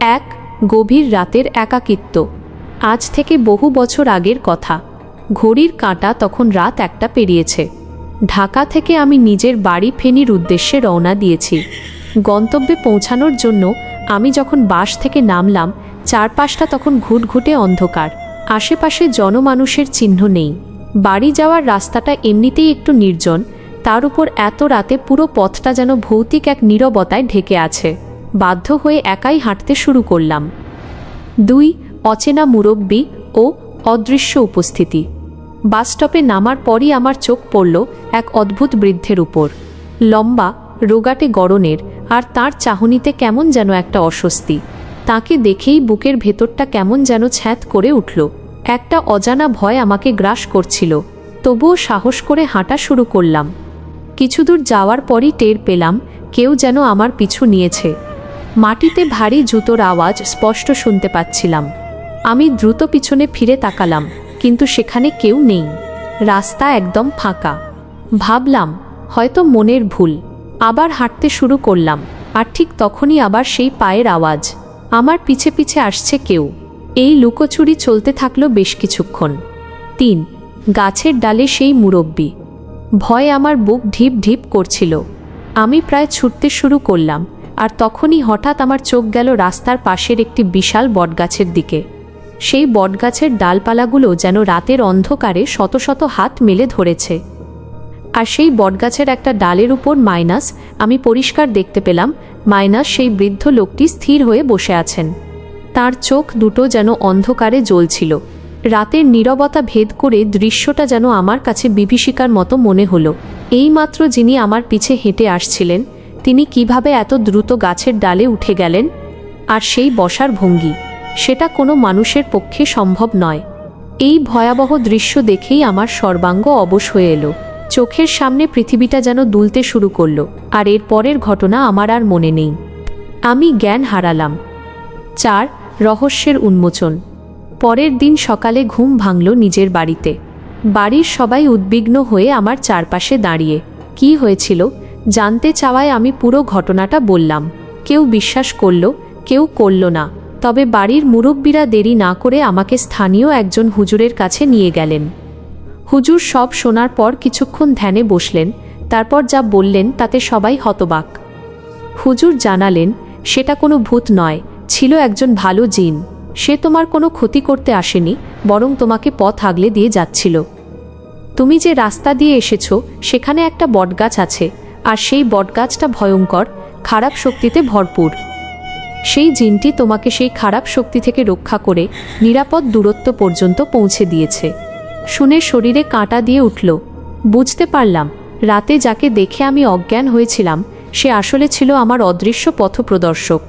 এক গভীর রাতের একাকিত্ব। আজ থেকে বহু বছর আগের কথা। ঘড়ির কাঁটা তখন রাত একটা পেরিয়েছে। ঢাকা থেকে আমি নিজের বাড়ি ফেনীর উদ্দেশ্যে রওনা দিয়েছি। গন্তব্যে পৌঁছানোর জন্য আমি যখন বাস থেকে নামলাম, চারপাশটা তখন ঘুটঘুটে অন্ধকার। আশেপাশে জনমানুষের চিহ্ন নেই। বাড়ি যাওয়ার রাস্তাটা এমনিতেই একটু নির্জন। তার উপর এত রাতে পুরো পথটা যেন ভৌতিক এক নীরবতায় ঢেকে আছে। বাধ্য হয়ে একাই হাঁটতে শুরু করলাম। দুই, অচেনা মুরব্বী ও অদৃশ্য উপস্থিতি। বাসস্টপে নামার পরই আমার চোখ পড়ল এক অদ্ভুত বৃদ্ধের উপর। লম্বা, রোগাটে গড়নের আর তার চাহনিতে কেমন যেন একটা অস্বস্তি। তাকে দেখেই বুকের ভেতরটা কেমন যেন ছ্যাঁত করে উঠল। একটা অজানা ভয় আমাকে গ্রাস করছিল। তবুও সাহস করে হাঁটা শুরু করলাম। কিছু দূর যাওয়ার পরই টের পেলাম কেউ যেন আমার পিছু নিয়েছে। মাটিতে ভারী জুতোর আওয়াজ স্পষ্ট শুনতে পাচ্ছিলাম। আমি দ্রুত পিছনে ফিরে তাকালাম, কিন্তু সেখানে কেউ নেই। রাস্তা একদম ফাঁকা। ভাবলাম, হয়তো মনের ভুল। আবার হাঁটতে শুরু করলাম, আর ঠিক তখনই আবার সেই পায়ের আওয়াজ। আমার পিছে পিছে আসছে কেউ। এই লুকোচুরি চলতে থাকল বেশ কিছুক্ষণ। তিন, গাছের ডালে সেই মুরব্বী। ভয়ে আমার বুক ঢিপ ঢিপ করছিল। আমি প্রায় ছুটতে শুরু করলাম আর তখনই হঠাৎ আমার চোখ গেল রাস্তার পাশের একটি বিশাল বটগাছের দিকে। সেই বটগাছের ডালপালাগুলো যেন রাতের অন্ধকারে শত শত হাত মেলে ধরেছে। আর সেই বটগাছের একটা ডালের উপর মাইনাস আমি পরিষ্কার দেখতে পেলাম, মাইনাস সেই বৃদ্ধ লোকটি স্থির হয়ে বসে আছেন। তার চোখ দুটো যেন অন্ধকারে জ্বলছিল। রাতের নীরবতা ভেদ করে দৃশ্যটা যেন আমার কাছে বিভীষিকার মতো মনে হলো। এইমাত্র যিনি আমার পিছে হেঁটে আসছিলেন তিনি কীভাবে এত দ্রুত গাছের ডালে উঠে গেলেন? আর সেই বসার ভঙ্গি, সেটা কোনো মানুষের পক্ষে সম্ভব নয়। এই ভয়াবহ দৃশ্য দেখেই আমার সর্বাঙ্গ অবশ হয়ে এলো। চোখের সামনে পৃথিবীটা যেন দুলতে শুরু করল, আর এর পরের ঘটনা আমার আর মনে নেই। আমি জ্ঞান হারালাম। চার, রহস্যের উন্মোচন। পরের দিন সকালে ঘুম ভাঙল নিজের বাড়িতে। বাড়ির সবাই উদ্বিগ্ন হয়ে আমার চারপাশে দাঁড়িয়ে, কি হয়েছিল? জানতে চাওয়ায় আমি পুরো ঘটনাটা বললাম। কেউ বিশ্বাস করল, কেউ করল না। তবে বাড়ির মুরব্বীরা দেরি না করে আমাকে স্থানীয় একজন হুজুরের কাছে নিয়ে গেলেন। হুজুর সব শোনার পর কিছুক্ষণ ধ্যানে বসলেন, তারপর যা বললেন তাতে সবাই হতবাক। হুজুর জানালেন, সেটা কোনো ভূত নয়, ছিল একজন ভালো জিন। সে তোমার কোনো ক্ষতি করতে আসেনি, বরং তোমাকে পথ আগলে দিয়ে যাচ্ছিল। তুমি যে রাস্তা দিয়ে এসেছ, সেখানে একটা বটগাছ আছে আর সেই বটগাছটা ভয়ঙ্কর, খারাপ শক্তিতে ভরপুর। সেই জিনটি তোমাকে সেই খারাপ শক্তি থেকে রক্ষা করে নিরাপদ দূরত্ব পর্যন্ত পৌঁছে দিয়েছে। শুনে শরীরে কাঁটা দিয়ে উঠল। বুঝতে পারলাম, রাতে যাকে দেখে আমি অজ্ঞান হয়েছিলাম, সে আসলে ছিল আমার অদৃশ্য পথপ্রদর্শক।